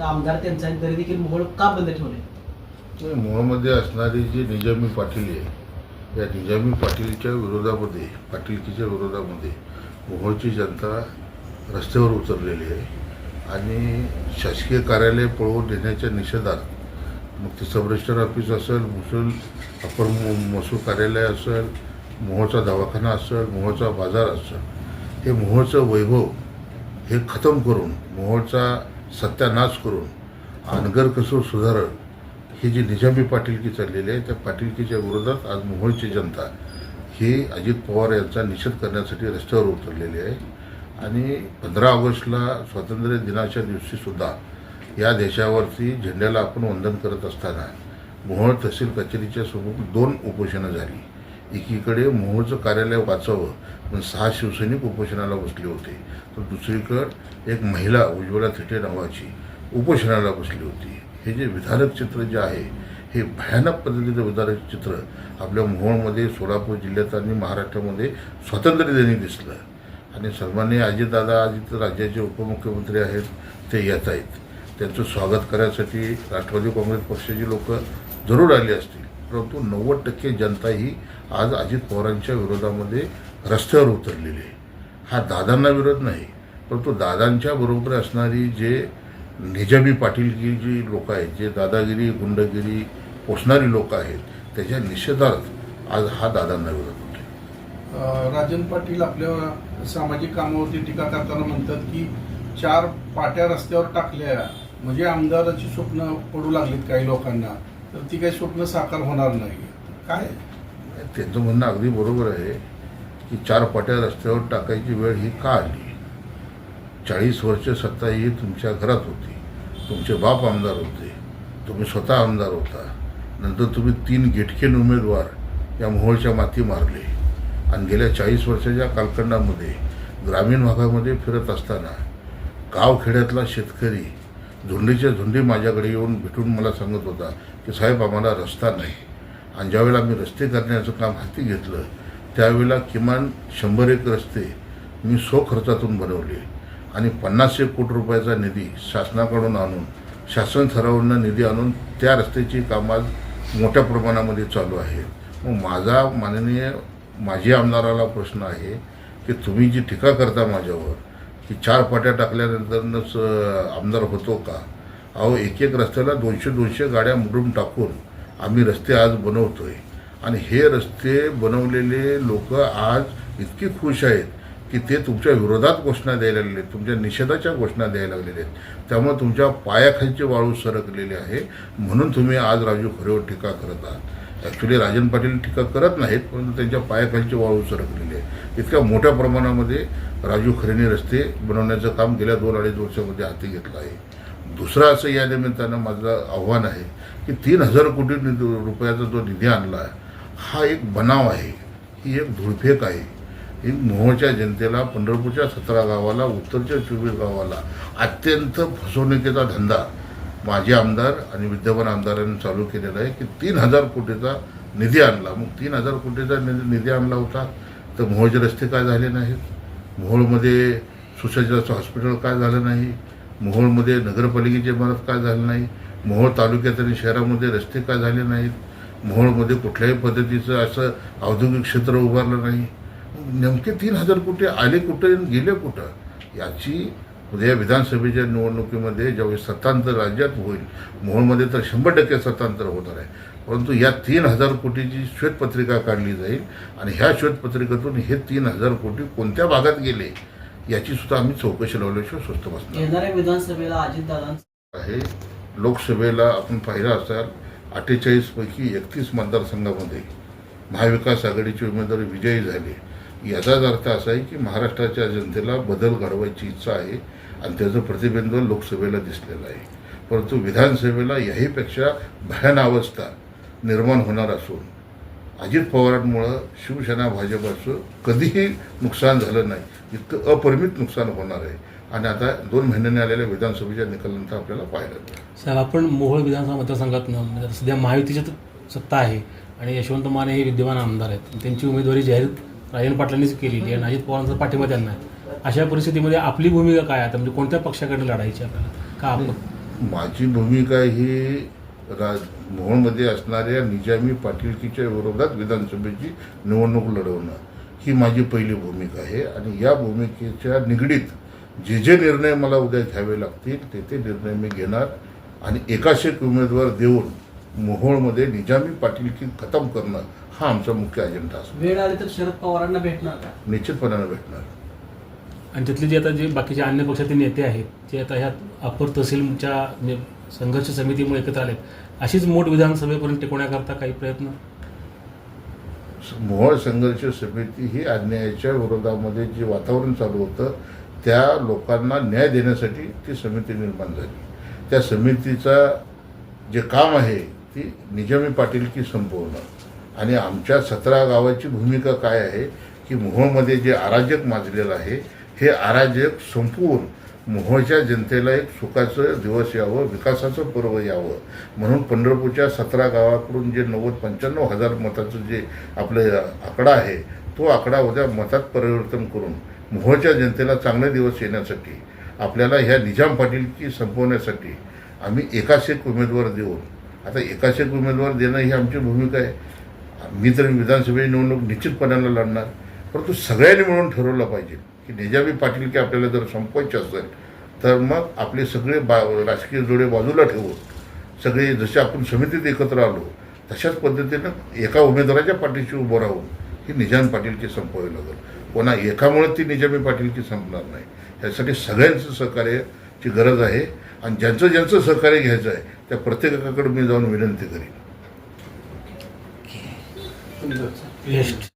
तर आमदार त्यांचा तरी देखील मोहोळ का बंद ठेवले? मोहमध्ये असणारी जी निजामी पाटील आहे या निजामी पाटीलच्या विरोधामध्ये पाटीलकीच्या विरोधामध्ये मोहोळची जनता रस्त्यावर उतरलेली आहे आणि शासकीय कार्यालय पळवून देण्याच्या निषेधात मग ते सब रजिस्टर ऑफिस असेल महसूल अपर महसूल कार्यालय असेल मोहोळचा दवाखाना असेल मोहोळचा बाजार असेल हे मोहोळचं वैभव हे खतम करून मोहोळचा सत्यानाश करून अनगर कसं सुधारण ही जी निजामी पाटीलकी चाललेली आहे त्या पाटीलकीच्या विरोधात आज मोहोळची जनता ही अजित पवार यांचा निषेध करण्यासाठी रस्त्यावर उतरलेली आहे. आणि पंधरा ऑगस्टला स्वातंत्र्य दिनाच्या दिवशीसुद्धा या देशावरती झेंड्याला आपण वंदन करत असताना मोहोळ तहसील कचेरीच्या समोर दोन उपोषणं झाली. एकीकडे मोहोळचं कार्यालय वाचावं पण सहा शिवसैनिक उपोषणाला बसले होते. तर दुसरीकडे एक महिला उज्ज्वला थिटे नावाची उपोषणाला बसली होती. हे जे विधारक चित्र जे आहे हे भयानक पद्धतीचं विधारक चित्र आपल्या मोहोळमध्ये सोलापूर जिल्ह्यात आणि महाराष्ट्रामध्ये स्वातंत्र्यदिनी दिसलं. आणि सन्माननीय अजितदादा आज इथं राज्याचे उपमुख्यमंत्री आहेत ते येत आहेत. त्यांचं स्वागत करण्यासाठी राष्ट्रवादी काँग्रेस पक्षाची लोकं जरूर आली असतील. परंतु नव्वद टक्के जनता ही आज अजित पवारांच्या विरोधामध्ये रस्त्यावर उतरलेली आहे. हा दादांना विरोध नाही परंतु दादांच्या बरोबर असणारी जे निजामी पाटीलगिरी जी लोक आहेत जे दादागिरी गुंडगिरी पोसणारी लोक आहेत त्याच्या निषेधार्थ आज हा दादांना विरोध होतो राजन पाटील आपल्या सामाजिक कामावरती टीका करताना म्हणतात की चार पाट्या रस्त्यावर टाकल्या म्हणजे आमदाराची स्वप्न पडू लागलीत काही लोकांना. तर ती काही स्वप्न साकार होणार नाही. काय? त्यांचं म्हणणं अगदी बरोबर आहे की चार पाट्या रस्त्यावर टाकायची वेळ ही का आली? चाळीस वर्ष सत्ता ही तुमच्या घरात होती. तुमचे बाप आमदार होते. तुम्ही स्वतः आमदार होता. नंतर तुम्ही तीन गेटकेन उमेदवार या मोहोळच्या माती मारले. आणि गेल्या चाळीस वर्षाच्या कालखंडामध्ये ग्रामीण भागामध्ये फिरत असताना गावखेड्यातला शेतकरी धुंडीच्या झुंडी माझ्याकडे येऊन भेटून मला सांगत होता की साहेब आम्हाला रस्ता नाही. आणि ज्यावेळेला मी रस्ते करण्याचं काम हाती घेतलं त्यावेळेला किमान शंभर एक रस्ते मी सो खर्चातून बनवले. आणि पन्नास एक कोटी रुपयाचा निधी शासनाकडून आणून शासन ठरावून निधी आणून त्या रस्त्याची काम आज मोठ्या प्रमाणामध्ये चालू आहे. मग माझा माननीय माजी आमदाराला प्रश्न आहे की तुम्ही जी टीका करता माझ्यावर की चार पाट्या टाकल्यानंतरच आमदार होतो का? अहो एक एक रस्त्याला दोनशे दोनशे गाड्या मुडून टाकून आम्ही रस्ते आज बनवतोय. आणि हे रस्ते बनवलेले लोक आज इतके खुश आहेत की ते तुमच्या विरोधात घोषणा द्यायला लागले आहेत तुमच्या निषेधाच्या घोषणा द्यायला लागलेल्या आहेत त्यामुळे तुमच्या पायाखालची वाळू सरकलेली आहे. म्हणून तुम्ही आज राजू खरेवर टीका करत आहात. ॲक्च्युली राजन पाटील टीका करत नाहीत परंतु त्यांच्या पायाखालची वाळू सरकलेली आहे. इतक्या मोठ्या प्रमाणामध्ये राजू खरेने रस्ते बनवण्याचं काम गेल्या दोन अडीच वर्षामध्ये हाती घेतलं आहे. दुसरं असं या निमित्तानं माझं आव्हान आहे की तीन हजार कोटी निधी रुपयाचा जो निधी आणला आहे, हा एक बनाव आहे ही एक धुळफेक आहे. ही मोहोळच्या जनतेला पंढरपूरच्या सतरा गावाला उत्तरच्या चोवीस गावाला अत्यंत फसवणुकीचा धंदा माजी आमदार आणि विद्यमान आमदारांनी चालू केलेलं आहे की तीन हजार कोटीचा निधी आणला. मग तीन हजार कोटीचा निधी निधी आणला होता. तर मोहोळचे रस्ते काय झाले नाहीत? मोहोळमध्ये सुसज्जाचं हॉस्पिटल काय झालं नाही? मोहोळमध्ये नगरपालिकेची इमारत काय झाली नाही? मोहोळ तालुक्यात आणि शहरामध्ये रस्ते काय झाले नाहीत? मोहोळमध्ये कुठल्याही पद्धतीचं असं औद्योगिक क्षेत्र उभारलं नाही. नेमके तीन हजार कोटी आले कुठे गेले कुठं? याची उद्या विधानसभेच्या निवडणुकीमध्ये ज्यावेळी सत्तांतर राज्यात होईल मोहोळमध्ये तर शंभर टक्के सत्तांतर होणार आहे परंतु या तीन हजार कोटीची श्वेतपत्रिका काढली जाईल आणि ह्या श्वेतपत्रिकेतून हे तीन हजार कोटी कोणत्या भागात गेले याची सुद्धा आम्ही चौकशी लावल्याशिवाय स्वस्त बसणार. येणाऱ्या विधानसभेला आहे लोकसभेला आपण पाहिलं असाल अठ्ठेचाळीस पैकी एकतीस मतदारसंघामध्ये महाविकास आघाडीचे उमेदवार विजयी झाले याचाच अर्थ असा आहे की महाराष्ट्राच्या जनतेला बदल घडवायची इच्छा आहे आणि त्याचं प्रतिबिंब लोकसभेला दिसलेलं आहे. परंतु विधानसभेला याहीपेक्षा भयान अवस्था निर्माण होणार असून अजित पवारांमुळं शिवसेना भाजपाचं कधीही नुकसान झालं नाही. इतकं अपरिमित नुकसान होणार आहे. आणि आता दोन महिन्यांनी आलेल्या विधानसभेच्या निकालानंतर आपल्याला पाहायला साहेब आपण मोहोळ विधानसभा मतदारसंघातनं म्हणजे सध्या महायुतीची सत्ता आहे आणि यशवंत माने हे विद्यमान आमदार आहेत. त्यांची उमेदवारी जाहीर राजन पाटलांनीच केलेली आहे आणि अजित पवारांचा पाठिंबा त्यांना आहे. अशा परिस्थितीमध्ये आपली भूमिका काय आहे? आता म्हणजे कोणत्या पक्षाकडे लढायची आपल्याला? का आपण? माझी भूमिका ही राज मोहोळमध्ये असणाऱ्या निजामी पाटीलकीच्या विरोधात विधानसभेची निवडणूक लढवणं ही माझी पहिली भूमिका आहे. आणि या भूमिकेच्या निगडीत जे जे निर्णय मला उद्या घ्यावे लागतील ते ते निर्णय मी घेणार आणि एकाशे उमेदवार देऊन मोहोळमध्ये निजामी पाटीलकी खतम करणं हा आमचा मुख्य अजेंडा असतो. वेळ आली तर शरद पवारांना भेटणार का? निश्चितपणाने भेटणार. आणि तिथले जे आता जे बाकीचे अन्य पक्षातील नेते आहेत जे आता ह्या अप्पर तहसीलच्या म्हणजे संघर्ष समितीमुळे एकत्र आलेत अशीच मोठ विधानसभेपर्यंत टिकवण्याकरता काही प्रयत्न? मोहोळ संघर्ष समिती ही अन्यायाच्या विरोधामध्ये जे वातावरण चालू होतं त्या लोकांना न्याय देण्यासाठी ती समिती निर्माण झाली. त्या समितीचा जे काम आहे ती निजामी पाटीलकी संपवणं आणि आमच्या सतरा गावाची भूमिका काय आहे की मोहोळमध्ये जे अराजक माजलेलं आहे हे अराजक संपवून मोहोळच्या जनतेला एक सुखाचं दिवस यावं विकासाचं पर्व यावं. म्हणून पंढरपूरच्या सतरा गावाकडून जे नव्वद पंच्याण्णव हजार मताचं जे आपलं आकडा आहे तो आकडा उद्या मतात परिवर्तन करून मोहोळच्या जनतेला चांगले दिवस येण्यासाठी आपल्याला ह्या निजाम पाटीलकी संपवण्यासाठी आम्ही एकाच एक उमेदवार देऊन आता एकाच एक उमेदवार देणं ही आमची भूमिका आहे. मी तर विधानसभेची निवडणूक निश्चितपणाला लढणार. परंतु सगळ्यांनी मिळून ठरवलं पाहिजे की निजामी पाटील की आपल्याला जर संपवायचे असेल तर मग आपले सगळे बा राजकीय जोडे बाजूला ठेवून सगळे जसे आपण समितीत एकत्र आलो तशाच पद्धतीनं एका उमेदवाराच्या पाठीशी उभं राहून ही निजाम पाटीलची संपवावी लागेल. कोणा एकामुळे ती निजामी पाटीलची संपणार नाही. यासाठी सगळ्यांचं सहकार्याची गरज आहे आणि ज्यांचं ज्यांचं सहकार्य घ्यायचं आहे त्या प्रत्येकाकडे मी जाऊन विनंती करीन. ಮಿಲೋತ್ಸವ ಎಷ್ಟು